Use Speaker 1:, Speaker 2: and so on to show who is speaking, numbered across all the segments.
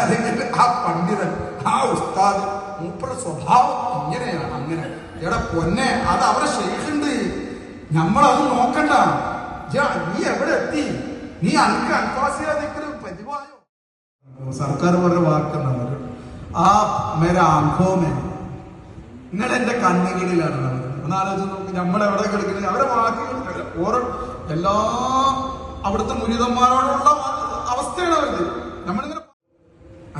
Speaker 1: അല്ലെങ്കിൽ ആ പണ്ഡിതൻ ആ ഉസ്താദ് മൂപ്പറ സ്വഭാവം ഇങ്ങനെയാണ് അങ്ങനെ. എടാ പൊന്നെ അത് അവരെ ശേഷിണ്ട് നമ്മളത് നോക്കണ്ട. നീ എവിടെ എത്തി? നീ അനക്ക് അൻഫാസിയാദിക്കൽ പതിവായോ? സർക്കാർ പറഞ്ഞ വാക്കെന്താണ് ആ മേരെ ആംഖോമേ. നിങ്ങൾ എന്റെ കണ്ണുകളിലാണ് ഉള്ളത്. നോക്കി നമ്മളെവിടെ കിടക്കുന്നത്? അവരെ വാക്കുകൾ ഓരോ എല്ലാ അവിടുത്തെ മുരിതന്മാരോടുള്ള അവസ്ഥയാണ് അവരുടെ നമ്മളിങ്ങനെ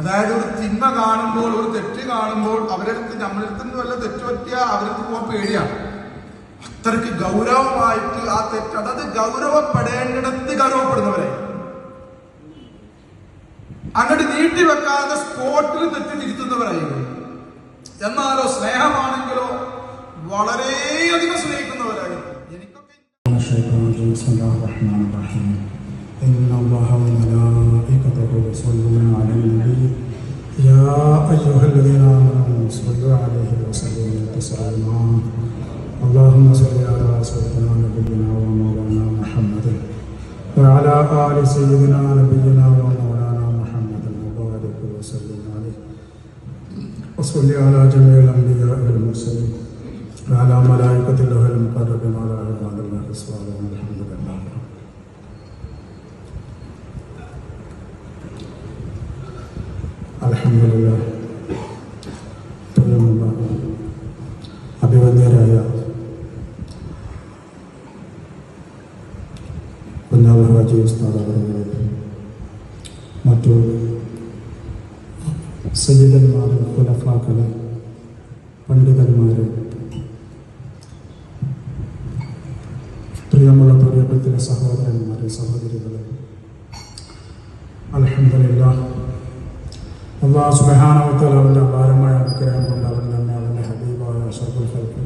Speaker 1: അതായത് ഒരു തിന്മ കാണുമ്പോൾ ഒരു തെറ്റ് കാണുമ്പോൾ അവരടുത്ത് നമ്മളടുത്ത് നിന്ന് വല്ല തെറ്റ് പറ്റിയ അവർക്ക് പോകാൻ പേടിയാണ് അത്രയ്ക്ക് ഗൗരവമായിട്ട് ആ തെറ്റ് അതായത് ഗൗരവപ്പെടേണ്ടിടത്ത് ഗൗരവപ്പെടുന്നവരെ. അങ്ങോട്ട് നീട്ടി വെക്കാതെ സ്പോട്ടിൽ തെറ്റ് തിരുത്തുന്നവരായിരുന്നു എന്നാലോ സ്നേഹമാണെങ്കിലോ വളരെയധികം സ്നേഹിക്കുന്നവരായിരുന്നു എനിക്കൊക്കെ
Speaker 2: أيها الذين آمنوا صلوا عليه وسلموا تسليما. اللهم صل على سيدنا نبينا ومولانا محمد وعلى آل سيدنا نبينا ومولانا محمد وبارك وسلم عليه. وصل على جميع الأنبياء والمرسلين وعلى ملائكة الله المقربين وعلى عباد الله الصالحين. الحمد لله അൽഹംദുലില്ലാ തുടരുന്ന അഭിവന്ദ്യരായ കുഞ്ഞാൽ ഹാജി ഉസ്താദ് അവരുടെ മറ്റു സജിതന്മാരും കുലഫാക്കളും പണ്ഡിതന്മാരും പ്രിയമുള്ള പ്രിയപ്പെട്ട സഹോദരന്മാരെ സഹോദരികളെ അലഹമില്ല അള്ളാഹു സുബഹാനവത്താൽ അവന്റെ അപാരമായ അനുഗ്രഹം കൊണ്ട് അവൻ തന്നെ അവന്റെ ഹബീബായ അഷറഫുൽ ഖൽക്ക്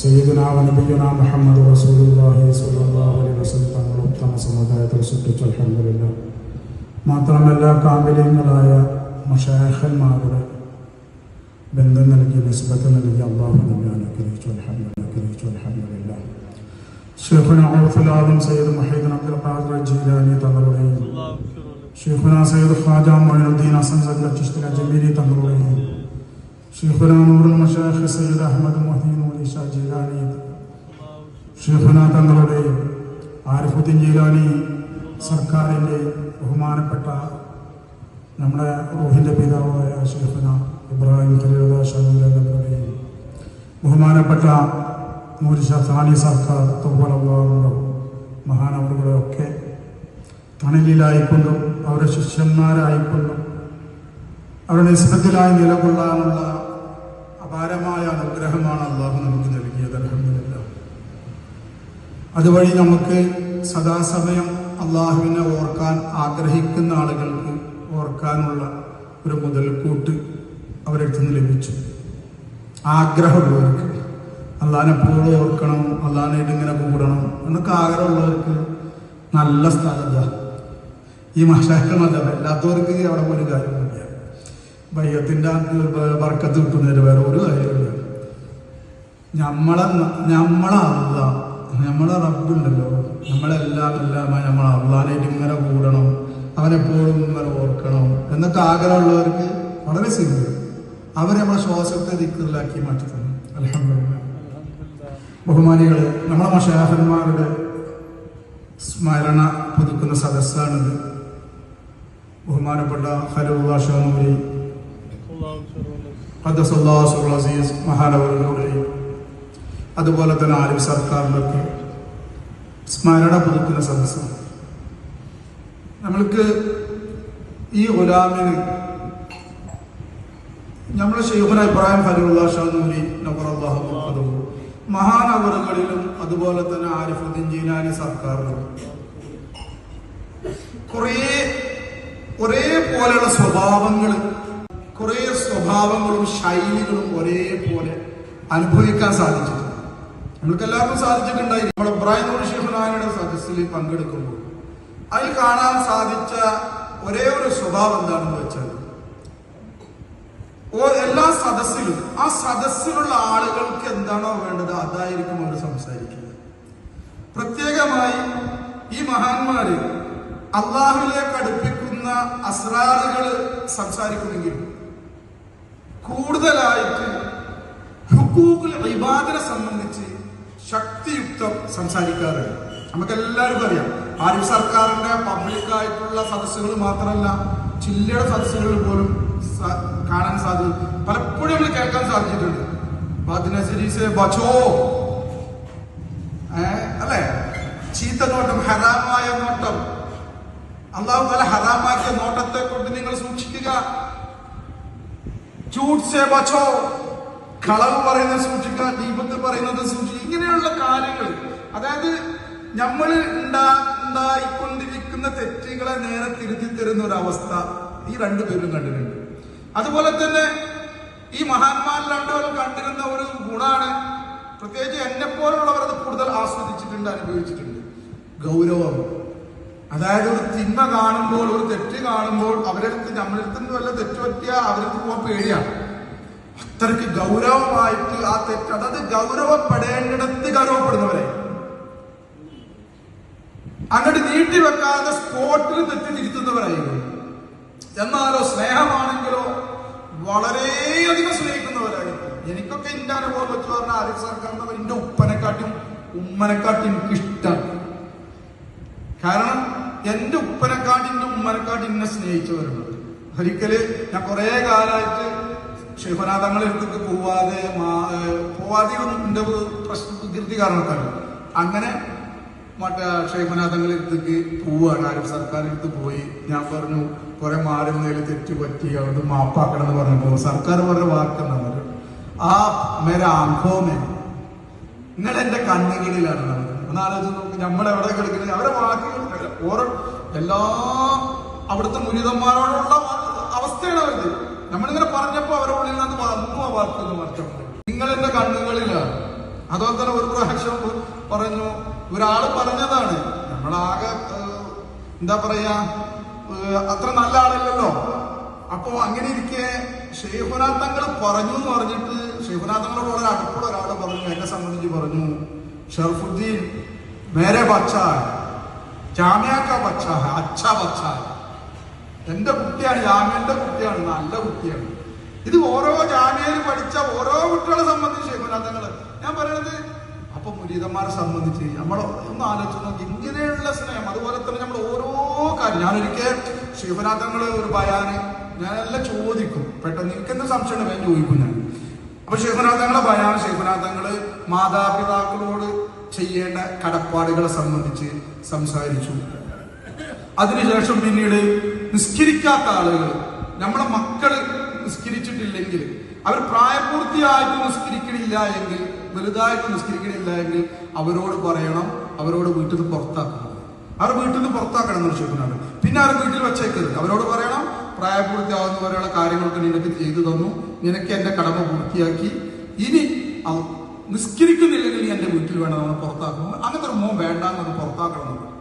Speaker 2: സയ്യിദുന നബിയുന മുഹമ്മദ് സ്വല്ലല്ലാഹു അലൈഹി വസല്ലം ഉത്തമ സമുദായത്തിൽ സൃഷ്ടിച്ചു അൽഹംദുലില്ല. മാത്രമല്ല കാമിലീങ്ങളായ മഷായഖന്മാരുടെ ബന്ധം നൽകി നിസ്ബത്ത് നൽകി അള്ളാഹു നമ്മെ അനുഗ്രഹിച്ചു. അൽഹംദുലില്ലാ അനുഗ്രഹിച്ചു. അൽഹംദുലില്ലാ. ഷെയ്ഖുന ഔഫുൽ ആദം സയ്യിദ് മുഹീദ്ദീൻ അബ്ദുൽ ഖാദിർ ജീലാനി തങ്ങളുടെയും ഷെയ്ഖുന സയ്യിദ് ഖാജ മൊയിനുദ്ദീൻ ഹസൻ സല്ല ചിശ്തില ജമീലി തങ്ങളുടെയും ഷെയ്ഖുന നൂറുൽ മഷായിഖ് സയ്യിദ് അഹമ്മദ് മൊഹീൻ ഉലീഷ ജീലാനി ഷെയ്ഖുന തങ്ങളുടെയും ആരിഫുദ്ദീൻ ജീലാനി സർക്കാരിന്റെ ബഹുമാനപ്പെട്ട നമ്മുടെ റൂഹിന്റെ പിതാവായ ഷെയ്ഖുന ഇബ്രാഹിം ഖലീലുല്ലാ ഷമീൽ തങ്ങളുടെയും ബഹുമാനപ്പെട്ട മൂരിഷ സാനി സർക്കാർ മഹാനവറുകളെ ഒക്കെ തണലിലായിക്കൊണ്ടും അവരുടെ ശിഷ്യന്മാരായിക്കൊണ്ടും അവരുടെ നിസ്ബത്തിലായി നിലകൊള്ളാനുള്ള അപാരമായ അനുഗ്രഹമാണ് അള്ളാഹു നമുക്ക് നൽകിയത് അലഹമില്ല അതുവഴി നമുക്ക് സദാസമയം അള്ളാഹുവിനെ ഓർക്കാൻ ആഗ്രഹിക്കുന്ന ആളുകൾക്ക് ഓർക്കാനുള്ള ഒരു മുതൽക്കൂട്ട് അവരെടുത്ത് നിന്ന് ലഭിച്ചു. ആഗ്രഹമുള്ളവർക്ക്. അള്ളാഹിനെ പൂർവം ഓർക്കണം അള്ളാഹിനായിട്ട് ഇങ്ങനെ കൂടണം എന്നൊക്കെ ആഗ്രഹമുള്ളവർക്ക് നല്ല സ്ഥലത ഈ മഷാക്കളല്ല അല്ലാത്തവർക്ക് അവിടെ ഒരു കാര്യമില്ല. ബൈഹത്തിന്റെ വർക്കത്ത് കിട്ടുന്നതിന് വേറെ ഒരു കാര്യമില്ല നമ്മളെ നമ്മളെ അല്ല നമ്മളെ റബ്ബുണ്ടല്ലോ. നമ്മളെല്ലാം എല്ലാമായി നമ്മൾ അള്ളാനായിട്ട് ഇങ്ങനെ കൂടണം. അവനെപ്പോഴും ഇങ്ങനെ ഓർക്കണം. എന്നൊക്കെ ആഗ്രഹമുള്ളവർക്ക് വളരെ സിമ്പിൾ അവർ നമ്മളെ ശ്വാസത്തെ ദിക്കറിലാക്കി മാറ്റി തന്നു അലഹമില്ല ബഹുമാനികളെ നമ്മളെ മഷാഹന്മാരുടെ സ്മരണ പുതുക്കുന്ന സദസ്സാണിത്. ബഹുമാനപ്പെട്ട ഹരുള്ള ഷാനൂരി അതുപോലെ തന്നെ ആരിഫ് സർക്കാരിലൊക്കെ സ്മരണ പുതുക്കുന്ന സദസ്സാണ് നമ്മൾക്ക് ഈ ഗുലാമിന് നമ്മുടെ ഷെയ്ഖുന ഇബ്രാഹിം ഫലിയുള്ള ഷാനൂരി നബറല്ലാഹു മഹാനവറുകളിലും അതുപോലെ തന്നെ ആരിഫുദ്ദീൻ ജീനാനി സർക്കാരിലും കുറേ ഒരേ പോലെയുള്ള സ്വഭാവങ്ങൾ കുറേ സ്വഭാവങ്ങളും ശൈലികളും ഒരേപോലെ അനുഭവിക്കാൻ സാധിച്ചിട്ടുണ്ട്. നമ്മൾക്ക് എല്ലാവർക്കും സാധിച്ചിട്ടുണ്ടായി. നമ്മൾ ഇബ്രാഹിം നൂർ ഷെയ്ഖുനാനയുടെ സദസ്സിൽ പങ്കെടുക്കുമ്പോൾ അതിൽ കാണാൻ സാധിച്ച ഒരേ ഒരു സ്വഭാവം എന്താണെന്ന് വെച്ചാൽ എല്ലാ സദസ്സിലും ആ സദസ്സിലുള്ള ആളുകൾക്ക് എന്താണോ വേണ്ടത് അതായിരിക്കും അവർ സംസാരിക്കുക. പ്രത്യേകമായി ഈ മഹാന്മാര് അള്ളാഹുലേക്ക് അടുപ്പിക്കുന്ന സംബന്ധിക്കുന്ന അസ്രാറുകൾ സംസാരിക്കുമെങ്കിലും കൂടുതലായിട്ട് ഇബാദിനെ സംബന്ധിച്ച് ശക്തിയുക്തം സംസാരിക്കാറുണ്ട്. നമുക്ക് എല്ലാവർക്കും അറിയാം. ആരും സർക്കാരിന്റെ പബ്ലിക്കായിട്ടുള്ള സദസ്സുകൾ മാത്രമല്ല ചില്ലയുടെ സദസ്സുകളിൽ പോലും കാണാൻ സാധിക്കും. പലപ്പോഴും നമ്മൾ കേൾക്കാൻ സാധിച്ചിട്ടുണ്ട്. അല്ലേ? ചീത്ത നോട്ടം ഹറാമായ നോട്ടം. അള്ളാഹു തല ഹറാമാക്കിയ നോട്ടത്തെ കൊണ്ട് നിങ്ങൾ സൂക്ഷിക്കുക. ചൂട്ട് സേ ബച്ചോ. കളവ് പറയുന്നത് സൂക്ഷിക്കുക ദീപത്ത് പറയുന്നത് സൂക്ഷിക്കുക. ഇങ്ങനെയുള്ള കാര്യങ്ങൾ. അതായത് നമ്മൾ ഉണ്ടാ ഉണ്ടായിക്കൊണ്ടിരിക്കുന്ന തെറ്റുകളെ നേരെ തിരുത്തി തരുന്ന ഒരു അവസ്ഥ ഈ രണ്ടുപേരും കണ്ടിട്ടുണ്ട്. അതുപോലെ തന്നെ ഈ മഹാന്മാരിൽ രണ്ടുപേരും കണ്ടിരുന്ന ഒരു ഗുണാണ്. പ്രത്യേകിച്ച് എന്നെ പോലുള്ളവർ അത് കൂടുതൽ ആസ്വദിച്ചിട്ടുണ്ട് അനുഭവിച്ചിട്ടുണ്ട്. ഗൗരവം. അതായത് ഒരു തിന്മ കാണുമ്പോൾ ഒരു തെറ്റ് കാണുമ്പോൾ അവരടുത്ത് നമ്മളടുത്ത് നിന്ന് വല്ല തെറ്റ് പറ്റിയ അവർക്ക് പോകാൻ പേടിയാണ്. അത്രയ്ക്ക് ഗൗരവമായിട്ട് ആ തെറ്റ് അതായത് ഗൗരവപ്പെടേണ്ടിടത്ത് ഗൗരവപ്പെടുന്നവരെ. അങ്ങോട്ട് നീട്ടി വെക്കാതെ സ്പോട്ടിൽ തെറ്റ് തിരുത്തുന്നവരായിരുന്നു എന്നാലോ സ്നേഹമാണെങ്കിലോ വളരെയധികം സ്നേഹിക്കുന്നവരായിരുന്നു എനിക്കൊക്കെ എന്റെ അനുഭവം വെച്ച് പറഞ്ഞാൽ ആരിഫ് സർക്കാരിന്റെ എന്റെ ഉപ്പനെക്കാട്ടും ഉമ്മനെക്കാട്ടും എനിക്കിഷ്ടം. കാരണം എന്റെ ഉപ്പനക്കാടിന്റെ ഉമ്മനെക്കാട്ടി എന്നെ സ്നേഹിച്ചവരുണ്ട് ഒരിക്കൽ ഞാൻ കുറെ കാലമായിട്ട് ഷെയ്ഫനാഥങ്ങളെ അടുത്തേക്ക് പോവാതെ പോവാതെ എന്റെ പ്രശ്ന വികൃതി കാരണത്താണ് അങ്ങനെ മറ്റേ ക്ഷേമനാഥങ്ങളെ അടുത്തേക്ക് പോവാണ്. ആരും സർക്കാരിന്റെ അടുത്ത് പോയി. ഞാൻ പറഞ്ഞു കുറെ മാറുന്നതിൽ തെറ്റ് പറ്റി അവിടെ മാപ്പാക്കണം എന്ന് പറഞ്ഞപ്പോ സർക്കാർ പറഞ്ഞ വാക്കെന്താ പറഞ്ഞു ആ മേരെ ആംഖോമേ നിങ്ങൾ എന്റെ കണ്ണുകളിലാണ് നടന്നത് ഒന്നാലോചിച്ച് നോക്കി നമ്മളെവിടെ കിടക്കുന്നത്? അവരെ വാക്കുകൾ ഓരോ എല്ലാ അവിടുത്തെ മുരിതന്മാരോടുള്ള അവസ്ഥയാണ് അവർക്ക് നമ്മളിങ്ങനെ പറഞ്ഞപ്പോ അവരുടെ ഉള്ളിൽ നിന്ന് വന്നു ആ വാർത്ത മാറ്റം നിങ്ങൾ എന്റെ കണ്ണുകളിലാണ്. അതുപോലെ തന്നെ ഒരു പ്രാവശ്യം പറഞ്ഞു ഒരാൾ പറഞ്ഞതാണ് നമ്മളാകെ എന്താ പറയാ അത്ര നല്ല ആളല്ലല്ലോ. അപ്പോ അങ്ങനെ ഇരിക്കെ ഷെയ്ഖുനാഥങ്ങൾ പറഞ്ഞു എന്ന് പറഞ്ഞിട്ട് ഷെയ്ഖുനാഥങ്ങളോട് വളരെ അടുപ്പുള്ള ഒരാൾ പറഞ്ഞു എന്നെ സംബന്ധിച്ച് പറഞ്ഞു ഷർഫുദ്ദീൻ മേരെ ബച്ച ജാമ്യാക്ക പക്ഷാഹ അച്ഛ പക്ഷാഹ എന്റെ കുട്ടിയാണ് ജാമ്യന്റെ കുട്ടിയാണ് നല്ല കുട്ടിയാണ്. ഇത് ഓരോ ജാമ്യയിൽ പഠിച്ച ഓരോ കുട്ടികളെ സംബന്ധിച്ച് ഷെയ്ഖുനാഥങ്ങൾ ഞാൻ പറയുന്നത് അപ്പൊ മുരീതന്മാരെ സംബന്ധിച്ച് നമ്മൾ ഒന്ന് ആലോചിച്ച് നോക്കി. ഇങ്ങനെയുള്ള സ്നേഹം അതുപോലെ തന്നെ നമ്മൾ ഓരോ കാര്യം. ഞാനൊരിക്കൽ ശിവനാഥങ്ങൾ ഒരു ബയാന് ഞാനെല്ലാം ചോദിക്കും. പെട്ടെന്ന് എനിക്കെന്ത് സംശയം ഞാൻ ചോദിക്കും അപ്പൊ ശിവനാഥങ്ങളെ ബയാൻ ശിവനാഥങ്ങൾ മാതാപിതാക്കളോട് ചെയ്യേണ്ട കടപ്പാടുകളെ സംബന്ധിച്ച് സംസാരിച്ചു. അതിനുശേഷം പിന്നീട് നിസ്കരിക്കാത്ത ആളുകൾ നമ്മളെ മക്കൾ നിസ്കരിച്ചിട്ടില്ലെങ്കിൽ അവർ പ്രായപൂർത്തിയായിട്ട് നിസ്കരിക്കണില്ല എങ്കിൽ വലുതായിട്ട് നിസ്കരിക്കണില്ല എങ്കിൽ അവരോട് പറയണം അവരോട് വീട്ടിൽ നിന്ന് പുറത്താക്കണം. അവർ വീട്ടിൽ നിന്ന് പുറത്താക്കണം എന്ന് ചോദിക്കുന്നുണ്ട് പിന്നെ അവർ വീട്ടിൽ വെച്ചേക്കരുത്. അവരോട് പറയണം പ്രായപൂർത്തിയാവുന്നവരെയുള്ള കാര്യങ്ങളൊക്കെ നിനക്ക് ചെയ്തു തന്നു നിനക്ക് എന്റെ കടമ പൂർത്തിയാക്കി. ഇനി നിസ്കരിക്കുന്നില്ലെങ്കിൽ നീ എന്റെ വീട്ടിൽ വേണം നമ്മൾ പുറത്താക്കണം. അങ്ങനത്തെ ഒരു മോൻ വേണ്ട എന്ന് പുറത്താക്കണം പറഞ്ഞു.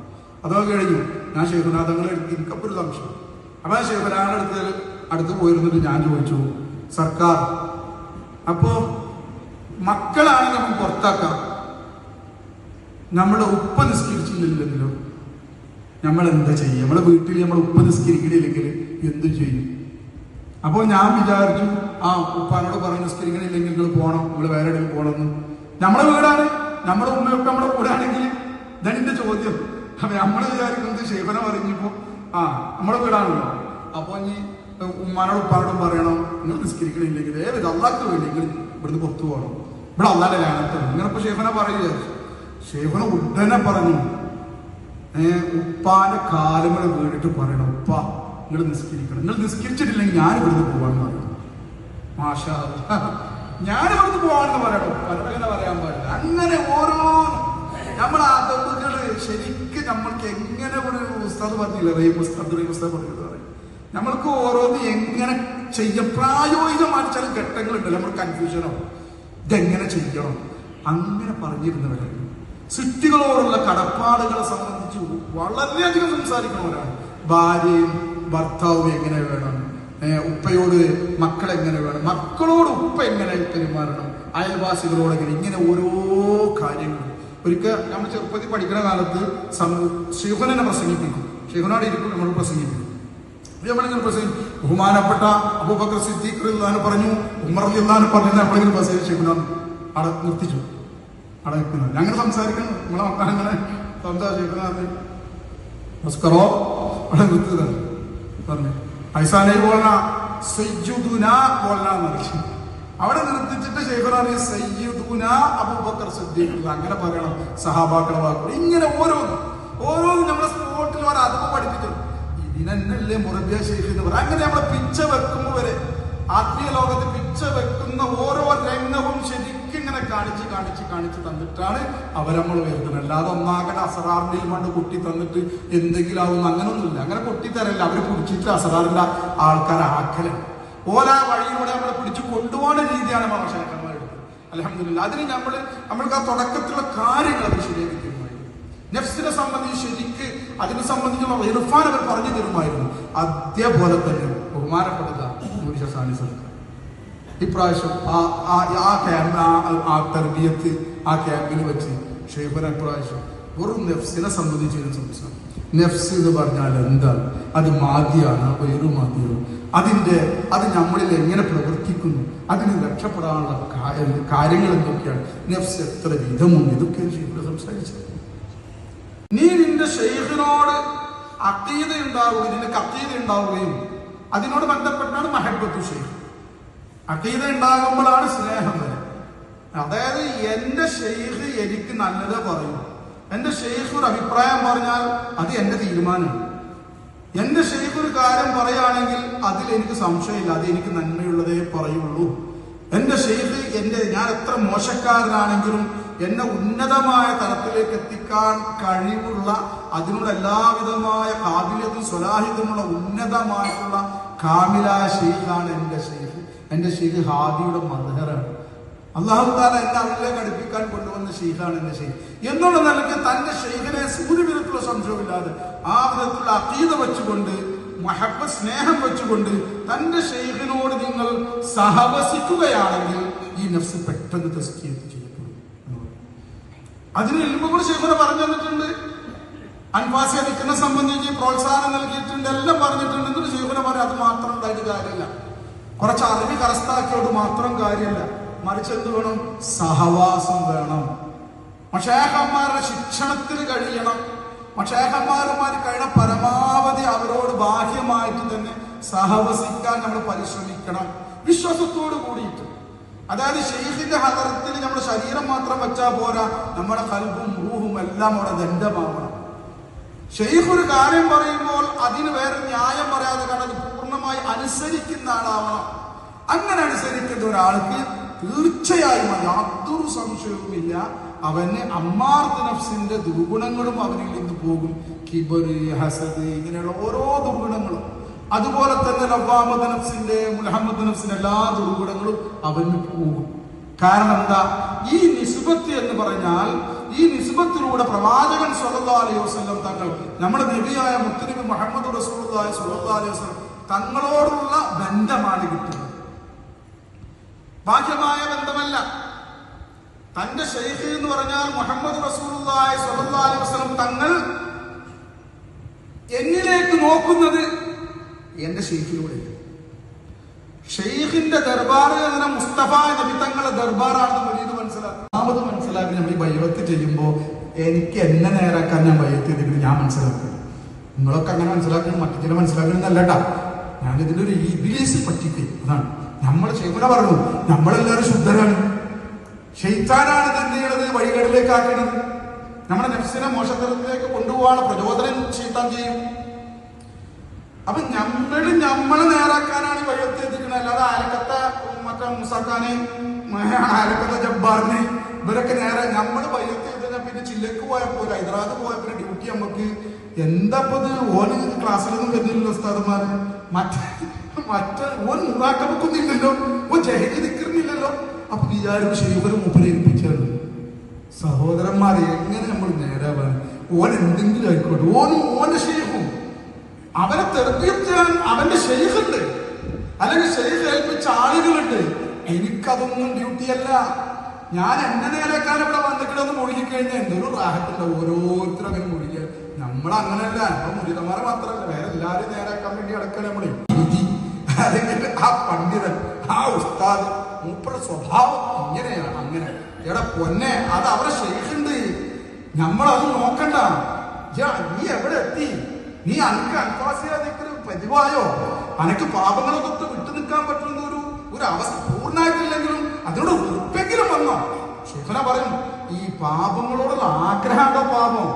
Speaker 2: അതൊക്കെ കഴിഞ്ഞു. ഞാൻ ശേഖനാഥങ്ങളെ എടുത്ത് എനിക്കപ്പോൾ സംശയം. അപ്പൊ ആ ശേഖനാഥങ്ങളുടെ അടുത്ത് അടുത്ത് പോയിരുന്നിട്ട് ഞാൻ ചോദിച്ചു സർക്കാർ അപ്പോ മക്കളാണ് നമ്മൾ പുറത്താക്കാം. നമ്മുടെ ഉപ്പ നിസ്കരിച്ചില്ലെങ്കിലോ? നമ്മൾ എന്താ ചെയ്യും? നമ്മുടെ വീട്ടിൽ നമ്മൾ ഉപ്പ് നിസ്കരിക്കണില്ലെങ്കിൽ എന്തു ചെയ്യും. അപ്പോൾ ഞാൻ വിചാരിച്ചു ആ ഉപ്പാനോട് പറഞ്ഞു നിസ്കരിക്കണില്ലെങ്കിൽ നിങ്ങൾ പോകണം നിങ്ങൾ വേറെ ഇടയിൽ പോകണമെന്ന്. നമ്മുടെ വീടാണ് നമ്മുടെ ഉമ്മയൊക്കെ നമ്മുടെ കൂടാണെങ്കിൽ. ഇതാണ് എന്റെ ചോദ്യം. അപ്പൊ നമ്മൾ വിചാരിക്കുന്നത് ശേഖന പറഞ്ഞപ്പോ ആ നമ്മുടെ വീടാണല്ലോ. അപ്പൊ ഇനി ഉമ്മാനോട് ഉപ്പാനോടും പറയണം നിങ്ങൾ നിസ്കരിക്കണില്ലെങ്കിൽ ഏത് അള്ളാക്ക് വേണ്ടി നിങ്ങൾ ഇവിടുന്ന് പുറത്തു പോകണം. ഇവിടെ അള്ളാന്റെ ലാനത്താണ് ഇങ്ങനെ ഇപ്പൊ ഷേഫന പറയുക ഷേഫന ഉടനെ പറഞ്ഞു ഉപ്പാന്റെ കാലുമല വീടിട്ട് പറയണം ഉപ്പ നിങ്ങൾ നിസ്കരിക്കണം. നിങ്ങൾ നിസ്കരിച്ചിട്ടില്ലെങ്കിൽ ഞാൻ ഇവിടുന്ന് പോകാൻ പറയണം മാഷാ. ഞാൻ പോവാണെന്ന് പറയണു അങ്ങനെ പറയാൻ പാടില്ല. അങ്ങനെ ഓരോ നമ്മൾ അതവുകൾ ശരിക്ക് നമ്മൾക്ക് എങ്ങനെ ഒരു ഉസ്താദ് പറഞ്ഞില്ല? റഹീം ഉസ്താദ് റഹീം ഉസ്താദ് പറഞ്ഞത് പറയും. നമ്മൾക്ക് ഓരോന്ന് എങ്ങനെ ചെയ്യാം പ്രായോഗികമായിട്ട് ചില ഘട്ടങ്ങളുണ്ട്. നമ്മൾ കൺഫ്യൂഷനോ ഇതെങ്ങനെ ചെയ്യണം? അങ്ങനെ പറഞ്ഞിരുന്നവരാണ്. സൃഷ്ടികളോടുള്ള കടപ്പാടുകളെ സംബന്ധിച്ച് വളരെയധികം സംസാരിക്കുന്നവരാണ്. ഭാര്യയും ഭർത്താവും എങ്ങനെ വേണം? ഉപ്പയോട് മക്കൾ എങ്ങനെ വേണം? മക്കളോട് ഉപ്പ എങ്ങനെ പെരുമാറണം? അയൽവാസികളോട് എങ്ങനെ ഇങ്ങനെ ഓരോ കാര്യങ്ങളും ഒരിക്കൽ നമ്മൾ ചെറുപ്പത്തിൽ പഠിക്കുന്ന കാലത്ത് ശിവനെ പ്രസംഗിപ്പിക്കും. ശിവനോട് ഇരിക്കും നമ്മൾ പ്രസംഗിപ്പിക്കും. ബഹുമാനപ്പെട്ട അബൂബക്കർ സിദ്ദീഖ് റളിയല്ലാഹു പറഞ്ഞു ഉമർ റളിയല്ലാഹു പറഞ്ഞു നമ്മളിങ്ങനെ പ്രസംഗിച്ചിരിക്കുന്നു അവിടെ നിർത്തിച്ചു. അവിടെ നിൽക്കുന്നത് അങ്ങനെ സംസാരിക്കണം. നമ്മളെ മക്കൾ അങ്ങനെ സംസാരിക്കുന്നത് നമസ്കാരോ. അവിടെ നിർത്തുകയാണ് പറഞ്ഞു. അവിടെ നിർത്തിച്ചിട്ട് അബൂബക്കർ അങ്ങനെ പറയണം. സഹാബാക്കളെ വാക്കുകൾ ഇങ്ങനെ ഓരോന്നും. ഓരോന്നും നമ്മുടെ സ്പോർട്ടിൽ ഒരു അതവ് പഠിപ്പിച്ചു ഇതിനല്ലേ മുറബിയ ശേഷി എന്ന് പറയാം. അങ്ങനെ നമ്മളെ പിച്ച വെക്കുമ്പോൾ വരെ ആത്മീയ ലോകത്ത് പിച്ച വെക്കുന്ന ഓരോ രംഗവും ശരിക്കും ഇങ്ങനെ കാണിച്ച് കാണിച്ച് കാണിച്ച് തന്നിട്ടാണ് അവരമ്മൾ ഉയർത്തുന്നത് അല്ലാതെ ഒന്നാകെ അസറാറിന്റെ കൊണ്ട് കുട്ടി തന്നിട്ട് എന്തെങ്കിലും ആവുന്ന അങ്ങനൊന്നുമില്ല. അങ്ങനെ കൊട്ടി തരല്ല. അവർ പിടിച്ചിട്ട് അസറാറിന്റെ ആൾക്കാരെ ആക്കല ഓരോ വഴിയിലൂടെ നമ്മളെ പിടിച്ചു കൊണ്ടുപോകുന്ന രീതിയാണ് എടുത്തത്. അലഹമില്ല അതിന് നമ്മൾ നമ്മൾക്ക് ആ തുടക്കത്തിലുള്ള കാര്യങ്ങൾ അവർ ശരിയാക്കി തരുമായിരുന്നു. നെഫ്സിനെ സംബന്ധിച്ച് ശരിക്ക് അതിനെ സംബന്ധിച്ചുള്ള ഇർഫാൻ അവർ പറഞ്ഞു തരുമായിരുന്നു. അതേപോലെ തന്നെ ബഹുമാനപ്പെടുക നൂരിഷ സാനി സർക്കാർ ഇപ്രാവശ്യം ആ ക്യാമ്പ് ആ തർബിയത്ത് ആ ക്യാമ്പിൽ വെച്ച് ഷെയ്ഫൻ ഇപ്രാവശ്യം വെറും നെഫ്സിനെ സംബന്ധിച്ച് സംസാരിച്ചു സംസാരം നെഫ്സ് എന്ന് പറഞ്ഞാൽ എന്താണ്? അത് മാതിയാണ് വേറു മാതിയാണ് അതിന്റെ അത് നമ്മളിൽ എങ്ങനെ പ്രവർത്തിക്കുന്നു? അതിന് രക്ഷപ്പെടാനുള്ള കാര്യങ്ങൾ എന്തൊക്കെയാണ്? നെഫ്സ് എത്ര വിധമുണ്ട്? ഇതൊക്കെയാണ് ഷെയ്ഖുന സംസാരിച്ചത്. നീ നിന്റെ ഷെയ്ഖിനോട് അക്കീത ഉണ്ടാവുകയും നിനക്ക് അക്കീത ഉണ്ടാവുകയും അതിനോട് ബന്ധപ്പെട്ടാണ് മഹബത്തു ഷെയ്ഖ്. അക്കീത ഉണ്ടാകുമ്പോഴാണ് സ്നേഹം വരെ അതായത് എന്റെ ഷെയ്ഖ് എനിക്ക് നല്ലത് പറയും. എന്റെ ഷെയ്ഖ് ഒരു അഭിപ്രായം പറഞ്ഞാൽ അത് എന്റെ തീരുമാനമാണ്. എന്റെ ഷെയ്ഖ് ഒരു കാര്യം പറയുകയാണെങ്കിൽ അതിൽ എനിക്ക് സംശയമില്ല അത് എനിക്ക് നന്മയുള്ളതേ പറയുള്ളൂ. എന്റെ ഷെയ്ഖ് എന്റെ ഞാൻ എത്ര മോശക്കാരനാണെങ്കിലും എന്നെ ഉന്നതമായ തലത്തിലേക്ക് എത്തിക്കാൻ കഴിവുള്ള അതിനുള്ള എല്ലാവിധമായ കാബില്യത്തും സ്വലാഹിതമുള്ള ഉന്നതമായിട്ടുള്ള കാമിലായ ഷെയ്ഖാണ് എന്റെ ഷെയ്ഖ് എന്റെ ഷെയ്ഖ് ഹാദിയുടെ മധുഹറാണ് അള്ളാഹു താല എന്നെ അവരിലേക്ക് അടുപ്പിക്കാൻ കൊണ്ടുവന്ന ഷെയ്ഖാണ് എന്റെ ഷെയ്ഖ് എന്നുള്ള നിലയ്ക്ക് തന്റെ ഷെയ്ഖിനെ സൂര്യവിധത്തിലുള്ള സംശയമില്ലാതെ ആ വിധത്തിലുള്ള അക്കീത വെച്ചുകൊണ്ട് മഹബ സ്നേഹം വെച്ചുകൊണ്ട് തന്റെ ഷെയ്ഖിനോട് നിങ്ങൾ സഹവസിക്കുകയാണെങ്കിൽ ഈ നഫ്സ് പെട്ടെന്ന് തസ്കിയത്ത്. അതിന് എല്ലുമ്പോൾ ഷെയ്ഖിനെ പറഞ്ഞു തന്നിട്ടുണ്ട്. അൻഫാസിയെ നിൽക്കുന്ന സംബന്ധിച്ച് പ്രോത്സാഹനം നൽകിയിട്ടുണ്ട്. എല്ലാം പറഞ്ഞിട്ടുണ്ട്. എന്നിട്ട് ഷെയ്ഖിനെ പറയാം അത് മാത്രം ഉണ്ടായിട്ട് കാര്യമില്ല. കുറച്ച് അറിവ് കരസ്ഥാക്കിയോട് മാത്രം കാര്യമല്ല. മറിച്ച് എന്ത് വേണം? സഹവാസം വേണം. മഷേഹന്മാരുടെ ശിക്ഷണത്തിന് കഴിയണം. മഷേഹന്മാരന്മാർ കഴിയണ പരമാവധി അവരോട് ബാഹ്യമായിട്ട് തന്നെ സഹവസിക്കാൻ നമ്മൾ പരിശ്രമിക്കണം. വിശ്വാസത്തോട് കൂടിയിട്ട്. അതായത് ഷെയ്ഖിന്റെ ഹദറത്തിൽ നമ്മുടെ ശരീരം മാത്രം വെച്ചാൽ പോരാ. നമ്മുടെ കൽബും റൂഹും എല്ലാം അവിടെ ദണ്ഡമാവണം. ഷെയ്ഖ് ഒരു കാര്യം പറയുമ്പോൾ അതിന് വേറെ ന്യായം പറയാതെ കാരണം അത് പൂർണമായി അനുസരിക്കുന്ന ആളാവണം. അങ്ങനെ അനുസരിക്കുന്ന ഒരാൾക്ക് തീർച്ചയായും അത് യാതൊരു സംശയവുമില്ല. അവന് അമ്മാർത്ത് നഫ്സിന്റെ ദുർഗുണങ്ങളും അവനിൽ നിന്ന് പോകും. കിബറ് ഹസദ് ഇങ്ങനെയുള്ള ഓരോ ദുർഗുണങ്ങളും. അതുപോലെ തന്നെ ലവ്വാമദ് നഫ്സിന്റെ മുഹമ്മദ് നഫ്സിന്റെ എല്ലാ ദുർഗുണങ്ങളും അവന് പോകും. കാരണം എന്താ? ഈ നിസ്ബത്ത് എന്ന് പറഞ്ഞാൽ ഈ നിസ്ബത്തിലൂടെ പ്രവാചകൻ സല്ലല്ലാഹു അലൈഹി തങ്ങൾ നമ്മുടെ നബിയായ മുത്തലിബ് മുഹമ്മദ് റസൂലായ സ്വല്ലല്ലാഹു അലൈഹി വസല്ലം തങ്ങളോടുള്ള ബന്ധമാണ് കിട്ടുന്നത്. ബാഹ്യമായ ബന്ധമല്ല. തന്റെ ഷെയ്ഖ് എന്ന് പറഞ്ഞാൽ മുഹമ്മദ് റസൂലായ സ്വല്ലല്ലാഹു അലൈഹി വസല്ലം തങ്ങൾ എന്നിലേക്ക് നോക്കുന്നത് എന്റെ ഷെയ്ഖിലൂടെ ഷെയ്ഖിന്റെ ദർബാർ എന്ന മുസ്തഫ നബി തങ്ങളുടെ ദർബാറാണെന്ന് മുരീദ് ഒന്നാമത് മനസ്സിലാക്കി നമ്മൾ ഈ ചെയ്യുമ്പോൾ എനിക്ക് എന്നെ നേരാക്കാൻ ഞാൻ ബയ്യത്ത് ചെയ്തിട്ട് ഞാൻ മനസ്സിലാക്കും നിങ്ങളൊക്കെ അങ്ങനെ മനസ്സിലാക്കണം മറ്റു ചില മനസ്സിലാക്കണമെന്നല്ല ഞാൻ ഒരു ഇബിലീസ് പറ്റിക്കും അതാണ്. നമ്മൾ ചെയ്യുന്ന പറഞ്ഞു. നമ്മളെല്ലാവരും ശുദ്ധരാണ്. ഷെയ്ത്താനാണ് ഇത് എന്ത് ചെയ്യണത്? വഴികളിലേക്ക് ആക്കണത്. നമ്മുടെ നെഫ്സിനെ മോശത്തരത്തിലേക്ക് കൊണ്ടുപോകാനുള്ള പ്രചോദനം ഷെയ്ത്താൻ ചെയ്യും. അപ്പൊ നമ്മൾ നമ്മളെ നേരാക്കാനാണ് വഴിയൊത്തി എത്തിക്കുന്നത് അല്ലാതെ ആലക്കത്തെ മറ്റേ മുസാഖാനെ ആലക്കത്തെ ജബ്ബാറിന് ഇവരൊക്കെ നേരെ നമ്മൾ വഴിയൊത്തി എത്തിയാൽ പിന്നെ ചില്ലക്ക് പോയപ്പോ ഹൈദരാബാദ് പോയപ്പോ ഡ്യൂട്ടി നമുക്ക് എന്താ ഇത്? ഓന് ക്ലാസ്സിലൊന്നും വരുന്നില്ലല്ലോ ഉസ്താദന്മാര്. മറ്റേ മറ്റേ ഓൻ മുറാക്കമൊക്കൊന്നില്ലല്ലോ ഓൻ ജഹരി നിൽക്കുന്നില്ലല്ലോ അപ്പൊ വിചാരിക്കും ശരിക്കും മൂപ്പരെ സഹോദരന്മാരെ എങ്ങനെ നമ്മൾ നേരാവാൻ? ഓൻ എന്തെങ്കിലും ആയിക്കോട്ടെ. ഓനും ഓന്റെ ഷെയ്ഖും. അവനെ തെർബിയത്താൻ അവന്റെ ഷെയ്ഖുണ്ട്. അല്ലെങ്കിൽ ഷെയ്ഖ് ഏൽപ്പിച്ച ആളുകളുണ്ട്. എനിക്കതൊന്നും ഡ്യൂട്ടിയല്ല ഞാൻ എന്റെ നേരേക്കാൻ ഇവിടെ വന്നിട്ട് മുഴുകിക്കഴിഞ്ഞാൽ എന്തൊരു റാഹത്തുണ്ട് ഓരോരുത്തരും അങ്ങനെ മുഴുകിയ നമ്മൾ അങ്ങനെയല്ല ഇപ്പൊ മുരിതന്മാരെ മാത്രമല്ല. വേറെ എല്ലാരും നേരാക്കാൻ വേണ്ടി അടക്കണം നമ്മളെ. അല്ലെങ്കിൽ ആ പണ്ഡിതൻ ആ ഉസ്താദ് മൂപ്പരുടെ സ്വഭാവം ഇങ്ങനെയാണ് അങ്ങനെ. എടാ പൊന്നെ അത് അവരെ ശേഷിണ്ട് നമ്മളത് നോക്കണ്ട. നീ എവിടെ എത്തി? നീ അനക്ക് അൻഫാസിയാതിക്കൊരു പതിവായോ? അനക്ക് പാപങ്ങളെ തൊട്ട് വിട്ടു നിൽക്കാൻ പറ്റുന്ന ഒരു ഒരു അവസ്ഥ. പൂർണമായിട്ടില്ലെങ്കിലും അതിനോട് ഉപ്പെങ്കിലും വന്നോ. ഷെയ്ഖന പറയും ഈ പാപങ്ങളോടുള്ള ആഗ്രഹമുണ്ടോ പാപം?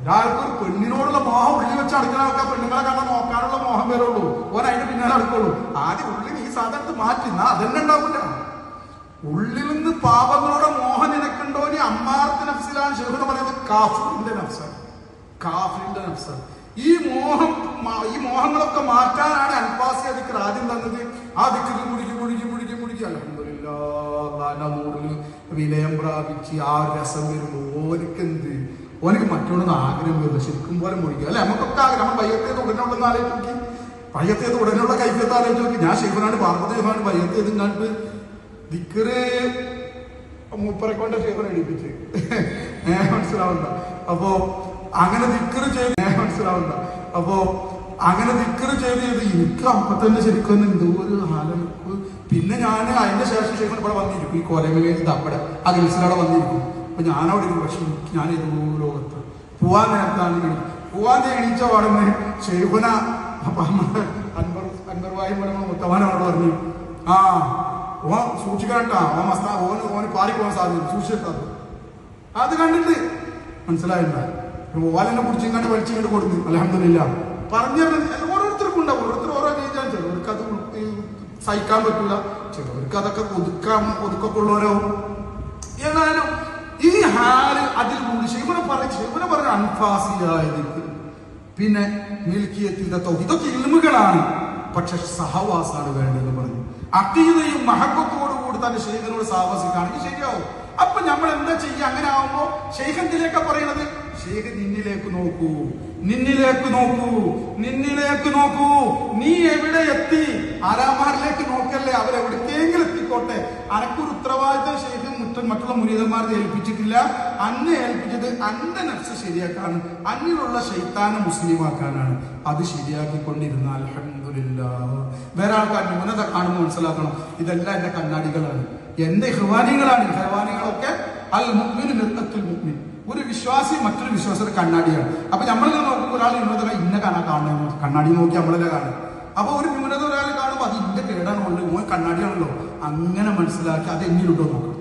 Speaker 2: ഒരാൾക്ക് ഒരു പെണ്ണിനോടുള്ള മോഹം ഉള്ളി വെച്ച് അടുക്കുന്ന ആൾക്കാർ പെണ്ണുങ്ങളെ കണ്ട നോക്കാനുള്ള മോഹം വരുള്ളൂ ഓൻ അതിന്റെ പിന്നാലെ അടുക്കുള്ളൂ ആദ്യം ഉള്ളിൽ ഈ സാധനത്ത് മാറ്റി എന്നാ അതന്നെ ഉണ്ടാവില്ല. ഉള്ളിൽ നിന്ന് പാപങ്ങളുടെ മോഹം നിനക്കുണ്ടോ ഇനി? അമ്മാർത്ത് നഫ്സിലാണ്. ഷെഹുന പറയുന്നത് കാഫിന്റെ നഫ്സാണ്. കാഫിന്റെ നഫ്സാണ്. ഈ മോഹം ഈ മോഹങ്ങളൊക്കെ മാറ്റാനാണ് അൽഫാസി അതിക്കർ ആദ്യം തന്നത്. ആ ദിക്കറിൽ മുഴുകി വിലയം പ്രാപിച്ച് ആ രസം വരുമ്പോൾ ഓനക്ക് എന്ത്? ഓനക്ക് മറ്റൊന്നും ആഗ്രഹം വരുന്നത് ശരിക്കും പോലെ മുഴിക്കുക അല്ലെ? നമുക്കൊക്കെ ആഗ്രഹം. നമ്മൾ പയ്യത്തേത് ഉടനെ ഉണ്ടെന്ന് ആലോചിച്ച് നോക്കി പയ്യത്തേത് ഉടനെയുള്ള കൈഫത്ത് നോക്കി ഞാൻ ശിവനാണ് പാർവതിയുമാണ് പയ്യത്തേത് കണ്ട് ദിക്കറ് മൂപ്പരെ കൊണ്ട് ശിവൻ എഴുതിപ്പിച്ച് മനസ്സിലാവണ്ട അപ്പോ അങ്ങനെ ദിക്കറ് ചെയ്ത് മനസ്സിലാവണ്ട അപ്പോ അങ്ങനെ ദിക്കറ് ചെയ്ത് ചെയ്ത് എനിക്ക് അപ്പൊ തന്നെ ശരിക്കും എന്തോ ഒരു ഹാലക്ക് പിന്നെ ഞാൻ അതിന്റെ ശേഷം ശേഷം ഇവിടെ വന്നിരിക്കും. ഈ കോലമിലെ അവിടെ ആ ഗൾസിലവിടെ വന്നിരിക്കും. അപ്പൊ ഞാൻ അവിടെ ഇരിക്കും. പക്ഷെ ഞാൻ ഏതോ ലോകത്ത് പോവാൻ നേരത്താണ് പോവാൻ എണീച്ച പാടുന്ന ഷെയ്ഖുന അൻവർ പറഞ്ഞു ആ ഓ സൂക്ഷിക്കണ്ടാ ഓൻ മസ്താ ഓന് ഓന് പാറിപ്പോവാൻ സാധ്യത സൂക്ഷിച്ചിട്ടത് അത്. കണ്ടിട്ട് മനസ്സിലായില്ല. ഓലെന്നെ പിടിച്ചിങ്ങാണ്ട് വലിച്ചിങ്ങോട്ട് വലിച്ചും കൊടുത്തു. അലഹമില്ല പറഞ്ഞു ഓരോരുത്തർക്കും ഉണ്ടാവും. ഓരോരുത്തർ ഓരോ രീതിയാണ് ചിലവർക്ക് അത് സഹിക്കാൻ പറ്റില്ല ചിലവർക്ക് അതൊക്കെ ഒതുക്കാൻ ഒതുക്കൊക്കെ ഉള്ളവരോ എന്നാലും ഈ ഹാൽ അതിൽ കൂടി ശിവനെ പറയും ശിവനെ പറഞ്ഞ അൻഫാസിയായത് പിന്നെ മിൽക്കിയത്തിന്റെ ഇതൊക്കെ ഇൽമുകളാണ്. പക്ഷെ സഹവാസാണ് വേണ്ടതെന്ന് പറഞ്ഞു. അക്കീതയും മഹക്കത്തോടുകൂടി തന്നെ ശൈഖനോട് സഹവാസിക്കുകയാണെങ്കിൽ ശരിയാവും. അപ്പൊ നമ്മൾ എന്താ ചെയ്യുക? അങ്ങനെ ആവുമ്പോ ശൈഖന്തിലേക്കാ പറയണത്? ഷെയ്ഖ് നിന്നിലേക്ക് നോക്കൂ. നിന്നിലേക്ക് നോക്കൂ. നിന്നിലേക്ക് നോക്കൂ. നീ എവിടെ എത്തി? ആരാമാരിലേക്ക് നോക്കല്ലേ? അവരെവിടേക്കെങ്കിലും എത്തിക്കോട്ടെ. അനക്കൊരു ഉത്തരവാദിത്തം ചെയ്ത് മുറ്റ മറ്റുള്ള മുരീതന്മാരെ ഏൽപ്പിച്ചിട്ടില്ല. അന്ന് ഏൽപ്പിച്ചത് അന്റെ നഫ്സ് ശരിയാക്കാനും അന്നിലുള്ള ശൈത്താനെ മുസ്ലിമാക്കാനാണ്. അത് ശരിയാക്കിക്കൊണ്ടിരുന്നാൽ അലഹമില്ല വേറെ ആൾക്കാർ ന്യൂനത കാണുമ്പോൾ മനസ്സിലാക്കണം ഇതെല്ലാം എന്റെ കണ്ണാടികളാണ്. എന്റെ ഹൃവാനികളാണ് ഹൃവാനികളൊക്കെ അൽ മിർഅത്തുൽ മുഅ്മിൻ ഒരു വിശ്വാസി മറ്റൊരു വിശ്വാസത്തെ കണ്ണാടിയാണ്. അപ്പൊ നമ്മളിങ്ങനെ നോക്കുമ്പോൾ ഒരാൾ ന്യൂനത ഇന്ന കാണാൻ കാണുന്നത്? കണ്ണാടി നോക്കി നമ്മളെ കാണും അപ്പൊ ഒരു ന്യൂനത ഒരാൾ കാണുമ്പോൾ അത് ഇന്റെ കേടാണ് ഉള്ളത് മോൻ കണ്ണാടിയാണല്ലോ. അങ്ങനെ മനസ്സിലാക്കി അത് എന്നിലുണ്ടോ നോക്കണം.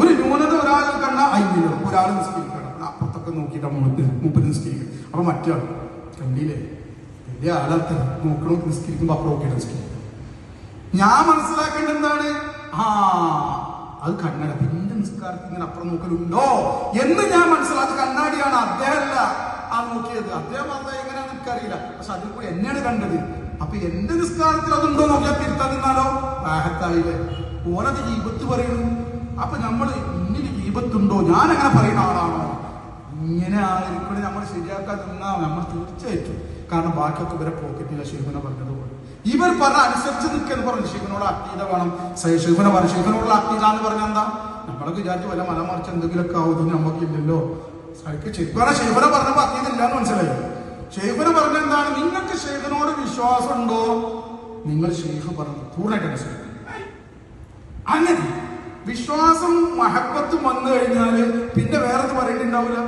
Speaker 2: ഒരു ന്യൂനത ഒരാൾ കണ്ട അയ്യോ ഒരാൾ നിസ്കരിക്കണം. അപ്പുറത്തൊക്കെ നോക്കിയിട്ട് മുഖത്ത് മുപ്പത് നിസ്കരിക്കും. അപ്പൊ മറ്റേ കണ്ടില്ലേ? വലിയ ആളത്തെ നോക്കണം നിസ്കരിക്കുമ്പോ അപ്പുറമൊക്കെ നിസ്കരിക്കും. ഞാൻ മനസ്സിലാക്കേണ്ട എന്താണ്? ആ അത് കണ്ണട. പിന്നെ നിസ്കാരത്തിൽ ഇങ്ങനെ അപ്പുറം നോക്കലുണ്ടോ? എന്ന് ഞാൻ മനസ്സിലാക്കി കണ്ണാടിയാണ് അദ്ദേഹമല്ല ആ നോക്കിയത്. അദ്ദേഹം അത് എങ്ങനെയാണെന്ന് എനിക്കറിയില്ല. പക്ഷെ അതിൽ കൂടി എന്നെയാണ് കണ്ടത്. അപ്പൊ എന്റെ നിസ്കാരത്തിൽ അതുണ്ടോ നോക്കിയാൽ തിരുത്താൻ നിന്നാലോ ആഹത്തായില്ലേ ഓരോ ഈപത്ത് പറയുന്നു അപ്പൊ നമ്മൾ ഇന്നിന് ഈപത്തുണ്ടോ? ഞാൻ അങ്ങനെ പറയുന്ന ആളാണോ? ഇങ്ങനെ ആയിരിക്കണം നമ്മൾ ശരിയാക്കാൻ നിന്നാ നമ്മൾ തീർച്ചയായിട്ടും. കാരണം ബാക്കിയൊക്കെ ഇവരെ പോക്കറ്റില്ല ശിവനെ പറഞ്ഞതുപോലെ. ഇവർ പറഞ്ഞ അനുസരിച്ച് എന്ന് പറഞ്ഞു. ശിവനോട് അത്തീത വേണം. ശിവനെ പറഞ്ഞു ശിവനോടുള്ള അത്തീത എന്ന് പറഞ്ഞ എന്താ? നമ്മളൊക്കെ വിചാരിച്ചു വല്ല മല മറിച്ച് എന്തെങ്കിലുമൊക്കെ ആവും നമുക്കില്ലല്ലോ സൈക്ക് ശിവനെ ശിവനെ പറഞ്ഞപ്പോ അത്തീത എന്ന് മനസ്സിലായി? ഷെയ്ഖിനെ പറഞ്ഞ എന്താണ് നിങ്ങൾക്ക് ഷെയ്ഖിനോട് വിശ്വാസം ഉണ്ടോ നിങ്ങൾ ഷെയ്ഖ് പറഞ്ഞു. പൂർണമായിട്ട് അനുസരിക്കും അങ്ങനെ വിശ്വാസം മഹത്വത്തും വന്നു കഴിഞ്ഞാൽ പിന്നെ വേറെ എന്ത് പറയേണ്ടിണ്ടാവില്ല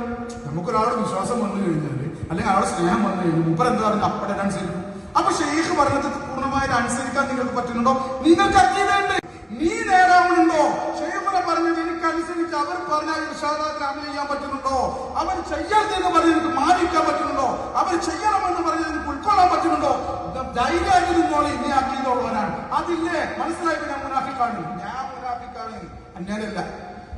Speaker 2: നമുക്കൊരാളോട് വിശ്വാസം വന്നു കഴിഞ്ഞാൽ അല്ലെങ്കിൽ ആളുടെ സ്നേഹം വന്നു കഴിഞ്ഞാൽ മുപ്പർ എന്താ പറയുക അപ്പടെ അനുസരിക്കും. അപ്പൊ ഷെയ്ഖ് പറഞ്ഞത് പൂർണമായിട്ട് അനുസരിക്കാൻ നിങ്ങൾക്ക് പറ്റുന്നുണ്ടോ? നിങ്ങൾക്ക് അക്കീതുണ്ട് നീ നേടാവുന്നുണ്ടോ ഷെയ്ഖിനെ പറഞ്ഞത് എനിക്ക് അനുസരിച്ച് അവർ പറഞ്ഞ ഇർഷാദാത്തിന് അമൽ ചെയ്യാൻ പറ്റുന്നുണ്ടോ? അവർ ചെയ്യരുതെന്ന് പറഞ്ഞ് എനിക്ക് മാനിക്കാൻ പറ്റുന്നുണ്ടോ? അവർ ചെയ്യണമെന്ന് പറഞ്ഞ് എനിക്ക് ഉൾക്കൊള്ളാൻ പറ്റുന്നുണ്ടോ? ധൈര്യമായിട്ട് നിന്നോളെ ഇനി ആക്കിയതുള്ളവനാണ് അതില്ലേ? മനസ്സിലായിട്ട് ഞാൻ മുനാഫിക്കാണ്. ഞാൻ മുനാഫിക്കാണ്. അന്യാനല്ല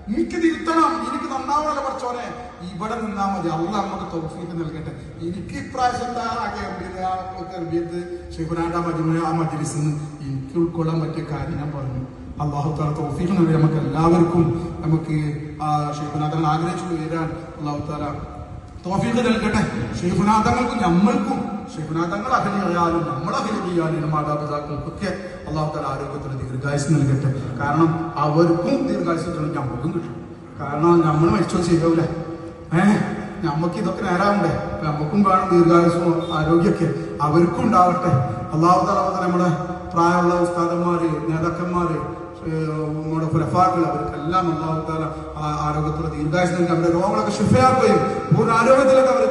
Speaker 2: എനിക്ക് തിരുത്തണം. എനിക്ക് നന്നാവണല്ലോ കുറച്ചോനെ. ഇവിടെ നിന്നാ മതി. അള്ള നമുക്ക് തോഫീക്ക് നൽകട്ടെ. എനിക്ക് ഇപ്രാവശ്യത്തെ ആ ശിവനാട ഷിഹുനാണ്ട മജിമ ആ മജിലിസിൽ എനിക്ക് ഉൾക്കൊള്ളാൻ പറ്റിയ കാര്യം ഞാൻ പറഞ്ഞു. അള്ളാഹു തോഫീക്ക് നൽകി. നമുക്ക് എല്ലാവർക്കും നമുക്ക് ആ ഷിഹുനാഥങ്ങൾ ആഗ്രഹിച്ചു നേരാൻ അള്ളാഹു താല തോഫീക്ക് നൽകട്ടെ. ഷെയ്ഖുനാഥങ്ങൾക്കും നമ്മൾക്കും ഷെയ്ഖുനാഥങ്ങൾ അഹലിയാലും നമ്മൾ അഹലി മാതാപിതാക്കൾക്കും ഒക്കെ അള്ളാഹു താല ആരോഗ്യത്തിന് ദീർഘായുസ് നൽകട്ടെ. കാരണം അവർക്കും ദീർഘായുസ് നമുക്കും കിട്ടും കാരണം നമ്മൾ മരിച്ചോ ശരിയാവില്ല ഏഹ് നമുക്ക് ഇതൊക്കെ നേരാവണ്ടേ? നമുക്കും വേണം ദീർഘായുസവും ആരോഗ്യമൊക്കെ. അവർക്കും ഉണ്ടാവട്ടെ. അള്ളാഹു തല നമ്മുടെ പ്രായമുള്ള ഉസ്താദന്മാര് നേതാക്കന്മാര് നമ്മുടെ ഫുലഫാക്കൾ അവർക്കെല്ലാം ഉണ്ടാവുന്ന ആരോഗ്യത്തോടെ ദീർഘായുസ് നൽകി. അവരുടെ രോഗങ്ങളൊക്കെ ശുഭയാക്കുകയും പൂർണ ആരോഗ്യത്തിലൊക്കെ അവർ